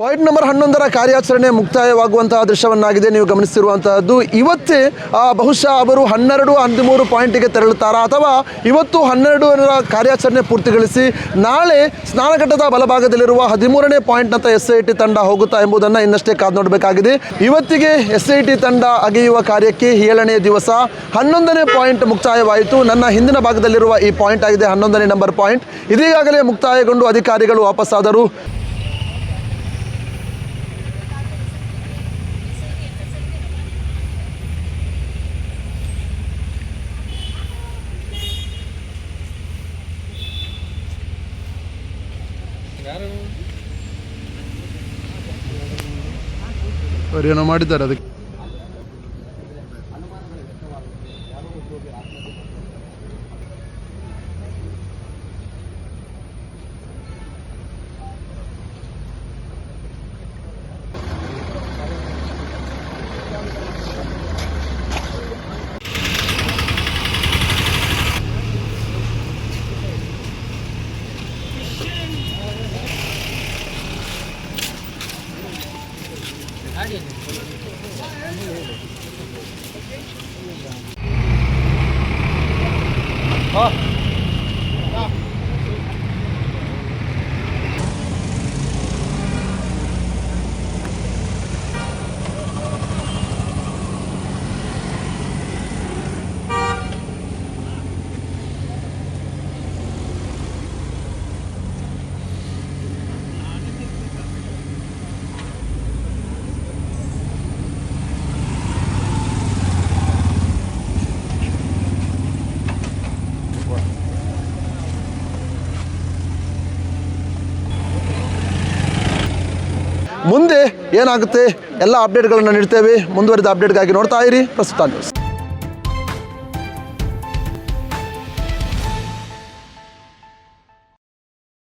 Point number ಹನ್ನೊಂದರ ಕಾರ್ಯಾಚರಣೆ ಮುಕ್ತಾಯವಾಗುವಂತಹ ದೃಶ್ಯವನ್ನಾಗಿದೆ. ನೀವು ಗಮನಿಸಿರುವಂತಹದ್ದು ಇವತ್ತೇ ಬಹುಶಃ ಅವರು ಹನ್ನೆರಡು, ಹದಿಮೂರು ಪಾಯಿಂಟಿಗೆ ತೆರಳುತ್ತಾರಾ ಅಥವಾ ಇವತ್ತು ಹನ್ನೆರಡು ಕಾರ್ಯಾಚರಣೆ ಪೂರ್ತಿಗೊಳಿಸಿ ನಾಳೆ ಸ್ನಾನಘಟ್ಟದ ಬಲಭಾಗದಲ್ಲಿರುವ ಹದಿಮೂರನೇ ಪಾಯಿಂಟ್ನಂತ ಎಸ್ ಐ ಟಿ ತಂಡ ಹೋಗುತ್ತಾ ಎಂಬುದನ್ನು ಇನ್ನಷ್ಟೇ ಕಾದು ನೋಡಬೇಕಾಗಿದೆ. ಇವತ್ತಿಗೆ ಎಸ್ ಐ ಟಿ ತಂಡ ಅಗೆಯುವ ಕಾರ್ಯಕ್ಕೆ ಏಳನೇ ದಿವಸ ಹನ್ನೊಂದನೇ ಪಾಯಿಂಟ್ ಮುಕ್ತಾಯವಾಯಿತು. ನನ್ನ ಹಿಂದಿನ ಭಾಗದಲ್ಲಿರುವ ಈ ಪಾಯಿಂಟ್ ಆಗಿದೆ, ಹನ್ನೊಂದನೇ ನಂಬರ್ ಪಾಯಿಂಟ್. ಇದೀಗಾಗಲೇ ಮುಕ್ತಾಯಗೊಂಡು ಅಧಿಕಾರಿಗಳು ವಾಪಸ್ಸಾದರು ಅವರೇನೋ ಮಾಡಿದ್ದಾರೆ ಅದಕ್ಕೆ. 好 ಮುಂದೆ ಏನಾಗುತ್ತೆ? ಎಲ್ಲ ಅಪ್ಡೇಟ್ಗಳನ್ನು ನೀಡ್ತೇವೆ. ಮುಂದುವರಿದ ಅಪ್ಡೇಟ್ಗಾಗಿ ನೋಡ್ತಾ ಇರಿ. ಪ್ರಸ್ತುತ ನ್ಯೂಸ್